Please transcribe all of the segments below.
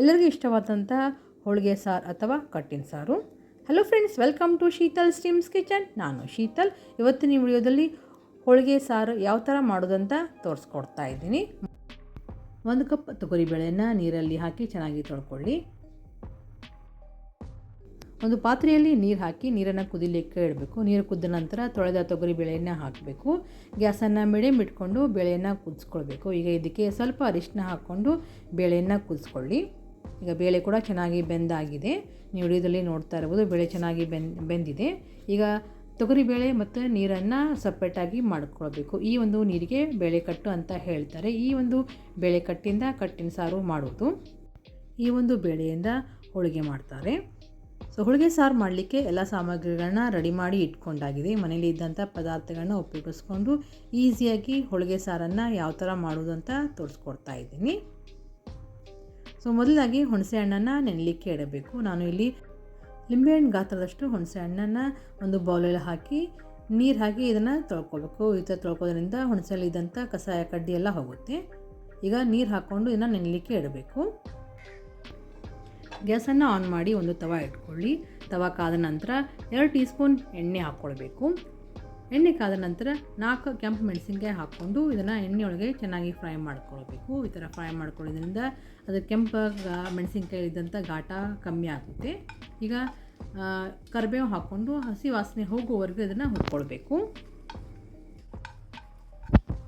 ಎಲ್ಲರಿಗೂ ಇಷ್ಟವಾದಂಥ ಹೋಳಿಗೆ ಸಾರು ಅಥವಾ ಕಟ್ಟಿನ ಸಾರು. Hello friends welcome to Sheetal steams kitchen ನಾನು ಶೀತಲ್. ಇವತ್ತಿನ ವಿಡಿಯೋದಲ್ಲಿ ಹೋಳಿಗೆ ಸಾರು ಯಾವ ಥರ ಮಾಡೋದಂತ ತೋರಿಸ್ಕೊಡ್ತಾ ಇದ್ದೀನಿ. ಒಂದು ಕಪ್ ತೊಗರಿಬೇಳೆಯನ್ನು ನೀರಲ್ಲಿ ಹಾಕಿ ಚೆನ್ನಾಗಿ ತೊಳ್ಕೊಳ್ಳಿ. ಒಂದು ಪಾತ್ರೆಯಲ್ಲಿ ನೀರು ಹಾಕಿ ನೀರನ್ನು ಕುದಿಲಿಕ್ಕೆ ಇಡಬೇಕು. ನೀರು ಕುದ್ದ ನಂತರ ತೊಳೆದ ತೊಗರಿ ಬೇಳೆಯನ್ನು ಹಾಕಬೇಕು. ಗ್ಯಾಸನ್ನು ಮೀಡಿಯಮ್ ಇಟ್ಕೊಂಡು ಬೇಳೆಯನ್ನು ಕುದಿಸ್ಕೊಳ್ಬೇಕು. ಈಗ ಇದಕ್ಕೆ ಸ್ವಲ್ಪ ಅರಿಶಿನ ಹಾಕ್ಕೊಂಡು ಬೇಳೆಯನ್ನು ಕುದಿಸ್ಕೊಳ್ಳಿ. ಈಗ ಬೇಳೆ ಕೂಡ ಚೆನ್ನಾಗಿ ಬೆಂದಾಗಿದೆ. ನೀವು ವಿಡಿಯೋದಲ್ಲಿ ನೋಡ್ತಾ ಇರ್ಬೋದು ಬೇಳೆ ಚೆನ್ನಾಗಿ ಬೆನ್, ಬೆಂದಿದೆ. ಈಗ ತೊಗರಿಬೇಳೆ ಮತ್ತು ನೀರನ್ನು ಸಪ್ರೇಟಾಗಿ ಮಾಡ್ಕೊಳ್ಬೇಕು. ಈ ಒಂದು ನೀರಿಗೆ ಬೇಳೆ ಕಟ್ಟು ಅಂತ ಹೇಳ್ತಾರೆ. ಈ ಒಂದು ಬೇಳೆ ಕಟ್ಟಿಂದ ಕಟ್ಟಿನ ಸಾರು ಮಾಡೋದು. ಈ ಒಂದು ಬೇಳೆಯಿಂದ ಹೋಳಿಗೆ ಮಾಡ್ತಾರೆ. ಸೊ, ಹೋಳಿಗೆ ಸಾರು ಮಾಡಲಿಕ್ಕೆ ಎಲ್ಲ ಸಾಮಗ್ರಿಗಳನ್ನ ರೆಡಿ ಮಾಡಿ ಇಟ್ಕೊಂಡಾಗಿದೆ. ಮನೇಲಿ ಇದ್ದಂಥ ಪದಾರ್ಥಗಳನ್ನ ಉಪಯೋಗಿಸ್ಕೊಂಡು ಈಸಿಯಾಗಿ ಹೋಳಿಗೆ ಸಾರನ್ನು ಯಾವ ಥರ ಮಾಡೋದು ಅಂತ ತೋರಿಸ್ಕೊಡ್ತಾ ಇದ್ದೀನಿ. ಸೊ ಮೊದಲಾಗಿ ಹುಣಸೆ ಹಣ್ಣನ್ನು ನೆನಲಿಕ್ಕೆ ಇಡಬೇಕು. ನಾನು ಇಲ್ಲಿ ಲಿಂಬೆಹಣ್ಣು ಗಾತ್ರದಷ್ಟು ಹುಣಸೆ ಹಣ್ಣನ್ನು ಒಂದು ಬೌಲಲ್ಲಿ ಹಾಕಿ ನೀರು ಹಾಕಿ ಇದನ್ನು ತೊಳ್ಕೊಬೇಕು. ಈ ಥರ ತೊಳ್ಕೋದ್ರಿಂದ ಹುಣಸೆಯಲ್ಲಿ ಇದ್ದಂಥ ಕಸಾಯ ಕಡ್ಡಿ ಎಲ್ಲ ಹೋಗುತ್ತೆ. ಈಗ ನೀರು ಹಾಕ್ಕೊಂಡು ಇದನ್ನು ನೆನಲಿಕ್ಕೆ ಇಡಬೇಕು. ಗ್ಯಾಸನ್ನು ಆನ್ ಮಾಡಿ ಒಂದು ತವ ಇಟ್ಕೊಳ್ಳಿ. ತವಾ ಕಾದ ನಂತರ ಎರಡು ಟೀ ಸ್ಪೂನ್ ಎಣ್ಣೆ ಹಾಕ್ಕೊಳ್ಬೇಕು. ಎಣ್ಣೆ ಕಾದ ನಂತರ ನಾಲ್ಕು ಕೆಂಪು ಮೆಣಸಿನ್ಕಾಯಿ ಹಾಕ್ಕೊಂಡು ಇದನ್ನು ಎಣ್ಣೆಯೊಳಗೆ ಚೆನ್ನಾಗಿ ಫ್ರೈ ಮಾಡ್ಕೊಳ್ಬೇಕು. ಈ ಥರ ಫ್ರೈ ಮಾಡ್ಕೊಳ್ಳೋದ್ರಿಂದ ಅದು ಕೆಂಪು ಮೆಣಸಿನ್ಕಾಯಿ ಇದ್ದಂಥ ಘಾಟ ಕಮ್ಮಿ ಆಗುತ್ತೆ. ಈಗ ಕರಿಬೇವು ಹಾಕ್ಕೊಂಡು ಹಸಿ ವಾಸನೆ ಹೋಗುವವರೆಗೂ ಇದನ್ನು ಹುರ್ಕೊಳ್ಬೇಕು.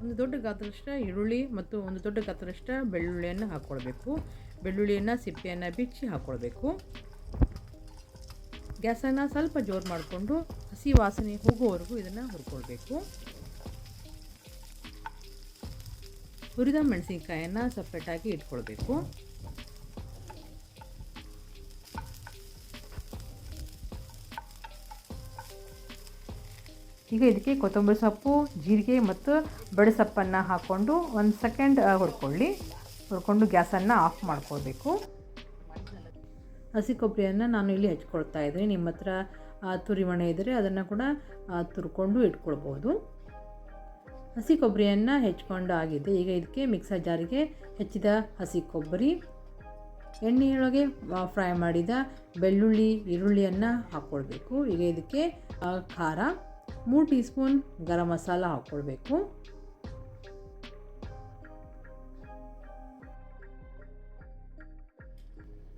ಒಂದು ದೊಡ್ಡ ಗಾತ್ರದಷ್ಟು ಈರುಳ್ಳಿ ಮತ್ತು ಒಂದು ದೊಡ್ಡ ಗಾತ್ರದಷ್ಟು ಬೆಳ್ಳುಳ್ಳಿಯನ್ನು ಹಾಕ್ಕೊಳ್ಬೇಕು. ಬೆಳ್ಳುಳ್ಳಿಯನ್ನು ಸಿಪ್ಪೆಯನ್ನು ಬಿಚ್ಚಿ ಹಾಕ್ಕೊಳ್ಬೇಕು. ಗ್ಯಾಸನ್ನು ಸ್ವಲ್ಪ ಜೋರು ಮಾಡಿಕೊಂಡು ಹಸಿ ವಾಸನೆ ಹೋಗುವವರೆಗೂ ಇದನ್ನು ಹುರ್ಕೊಳ್ಬೇಕು. ಹುರಿದ ಮೆಣಸಿನ್ಕಾಯನ್ನು ಸಪ್ರೇಟಾಗಿ ಇಟ್ಕೊಳ್ಬೇಕು. ಈಗ ಇದಕ್ಕೆ ಕೊತ್ತಂಬರಿ ಸೊಪ್ಪು, ಜೀರಿಗೆ ಮತ್ತು ಬಡ ಸೊಪ್ಪನ್ನು ಹಾಕ್ಕೊಂಡು ಒಂದು ಸೆಕೆಂಡ್ ಹುರ್ಕೊಳ್ಳಿ. ಹುರ್ಕೊಂಡು ಗ್ಯಾಸನ್ನು ಆಫ್ ಮಾಡ್ಕೊಳ್ಬೇಕು. ಹಸಿ ಕೊಬ್ಬರಿಯನ್ನು ನಾನು ಇಲ್ಲಿ ಹೆಚ್ಕೊಳ್ತಾ ಇದ್ದೀನಿ. ನಿಮ್ಮ ಹತ್ರ ತುರಿಮಣೆ ಇದ್ದರೆ ಅದನ್ನು ಕೂಡ ತುರ್ಕೊಂಡು ಇಟ್ಕೊಳ್ಬೋದು. ಹಸಿ ಕೊಬ್ಬರಿಯನ್ನು ಹೆಚ್ಕೊಂಡು ಆಗಿದೆ ಈಗ ಇದಕ್ಕೆ ಮಿಕ್ಸರ್ ಜಾರಿಗೆ ಹೆಚ್ಚಿದ ಹಸಿ ಕೊಬ್ಬರಿ ಎಣ್ಣೆಯೊಳಗೆ ಫ್ರೈ ಮಾಡಿದ ಬೆಳ್ಳುಳ್ಳಿ, ಈರುಳ್ಳಿಯನ್ನು ಹಾಕ್ಕೊಳ್ಬೇಕು. ಈಗ ಇದಕ್ಕೆ ಖಾರ, ಮೂರು ಟೀ ಸ್ಪೂನ್ ಗರಂ ಮಸಾಲ ಹಾಕ್ಕೊಳ್ಬೇಕು.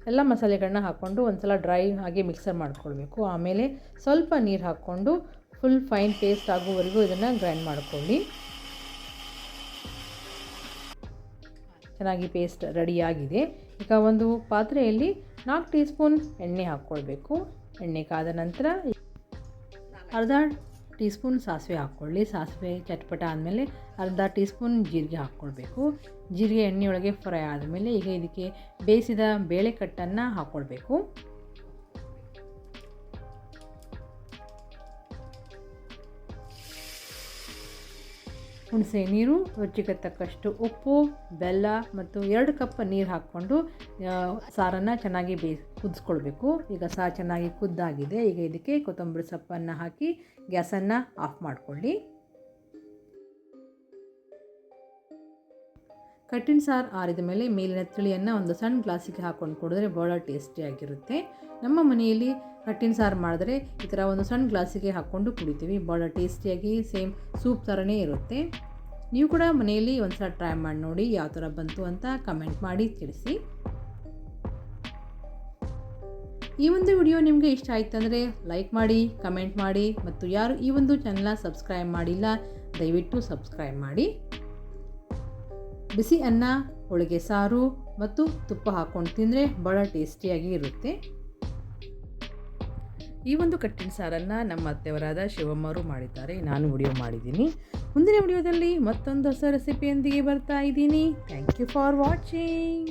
ಎಲ್ಲ ಮಸಾಲೆಗಳನ್ನ ಹಾಕ್ಕೊಂಡು ಒಂದು ಸಲ ಡ್ರೈ ಆಗಿ ಮಿಕ್ಸರ್ ಮಾಡ್ಕೊಳ್ಬೇಕು. ಆಮೇಲೆ ಸ್ವಲ್ಪ ನೀರು ಹಾಕ್ಕೊಂಡು ಫುಲ್ ಫೈನ್ ಪೇಸ್ಟ್ ಆಗುವವರೆಗೂ ಇದನ್ನು ಗ್ರೈಂಡ್ ಮಾಡ್ಕೊಳ್ಳಿ. ಚೆನ್ನಾಗಿ ಪೇಸ್ಟ್ ರೆಡಿಯಾಗಿದೆ ಈಗ ಒಂದು ಪಾತ್ರೆಯಲ್ಲಿ ನಾಲ್ಕು ಟೀ ಸ್ಪೂನ್ ಎಣ್ಣೆ ಹಾಕ್ಕೊಳ್ಬೇಕು. ಎಣ್ಣೆ ಕಾದ ನಂತರ ಅರ್ಧ ಟೀ ಸ್ಪೂನ್ ಸಾಸಿವೆ ಹಾಕ್ಕೊಳ್ಳಿ. ಸಾಸಿವೆ ಚಟ್ಪಟ ಆದಮೇಲೆ ಅರ್ಧ ಟೀ ಸ್ಪೂನ್ ಜೀರಿಗೆ ಹಾಕ್ಕೊಳ್ಬೇಕು. ಜೀರಿಗೆ ಎಣ್ಣೆಯೊಳಗೆ ಫ್ರೈ ಆದಮೇಲೆ ಈಗ ಇದಕ್ಕೆ ಬೇಯಿಸಿದ ಬೇಳೆಕಟ್ಟನ್ನು ಹಾಕ್ಕೊಳ್ಬೇಕು. ಹುಣಸೆ ನೀರು ರುಚಿಗೆ ತಕ್ಕಷ್ಟು ಉಪ್ಪು, ಬೆಲ್ಲ ಮತ್ತು ಎರಡು ಕಪ್ ನೀರು ಹಾಕ್ಕೊಂಡು ಸಾರನ್ನು ಚೆನ್ನಾಗಿ ಬೇ, ಕುದಿಸ್ಕೊಳ್ಬೇಕು. ಈಗ ಸಾರು ಚೆನ್ನಾಗಿ ಕುದ್ದಾಗಿದೆ. ಈಗ ಇದಕ್ಕೆ ಕೊತ್ತಂಬರಿ ಸೊಪ್ಪನ್ನು ಹಾಕಿ ಗ್ಯಾಸನ್ನು ಆಫ್ ಮಾಡಿಕೊಳ್ಳಿ. ಕಟ್ಟಿನ ಸಾರು ಆರಿದ ಮೇಲೆ ಮೇಲಿನ ತಿಳಿಯನ್ನು ಒಂದು ಸಣ್ಣ ಗ್ಲಾಸಿಗೆ ಹಾಕ್ಕೊಂಡು ಕುಡಿದ್ರೆ ಭಾಳ ಟೇಸ್ಟಿಯಾಗಿರುತ್ತೆ ನಮ್ಮ ಮನೆಯಲ್ಲಿ ಕಟ್ಟಿನ ಸಾರು ಮಾಡಿದ್ರೆ ಈ ಥರ ಒಂದು ಸಣ್ಣ ಗ್ಲಾಸಿಗೆ ಹಾಕ್ಕೊಂಡು ಕುಡಿತೀವಿ. ಭಾಳ ಟೇಸ್ಟಿಯಾಗಿ ಸೇಮ್ ಸೂಪ್ ಥರನೇ ಇರುತ್ತೆ. ನೀವು ಕೂಡ ಮನೆಯಲ್ಲಿ ಒಂದು ಸಲ ಟ್ರೈ ಮಾಡಿ ನೋಡಿ ಯಾವ ಥರ ಬಂತು ಅಂತ ಕಮೆಂಟ್ ಮಾಡಿ ತಿಳಿಸಿ. ಈ ಒಂದು ವಿಡಿಯೋ ನಿಮಗೆ ಇಷ್ಟ ಆಯ್ತು ಅಂದರೆ ಲೈಕ್ ಮಾಡಿ, ಕಮೆಂಟ್ ಮಾಡಿ ಮತ್ತು ಯಾರು ಈ ಒಂದು ಚಾನಲ್ನ ಸಬ್ಸ್ಕ್ರೈಬ್ ಮಾಡಿಲ್ಲ, ದಯವಿಟ್ಟು ಸಬ್ಸ್ಕ್ರೈಬ್ ಮಾಡಿ. ಬಿಸಿ ಅನ್ನ, ಹೋಳಿಗೆ ಸಾರು ಮತ್ತು ತುಪ್ಪ ಹಾಕ್ಕೊಂಡು ತಿಂದರೆ ಭಾಳ ಟೇಸ್ಟಿಯಾಗಿ ಇರುತ್ತೆ. ಈ ಒಂದು ಕಟ್ಟಿನ ಸಾರನ್ನು ನಮ್ಮ ಅತ್ತೆಯವರಾದ ಶಿವಮ್ಮರು ಮಾಡಿದ್ದಾರೆ. ನಾನು ವಿಡಿಯೋ ಮಾಡಿದ್ದೀನಿ. ಮುಂದಿನ ವಿಡಿಯೋದಲ್ಲಿ ಮತ್ತೊಂದು ಹೊಸ ರೆಸಿಪಿಯೊಂದಿಗೆ ಬರ್ತಾ ಇದ್ದೀನಿ. Thank you for watching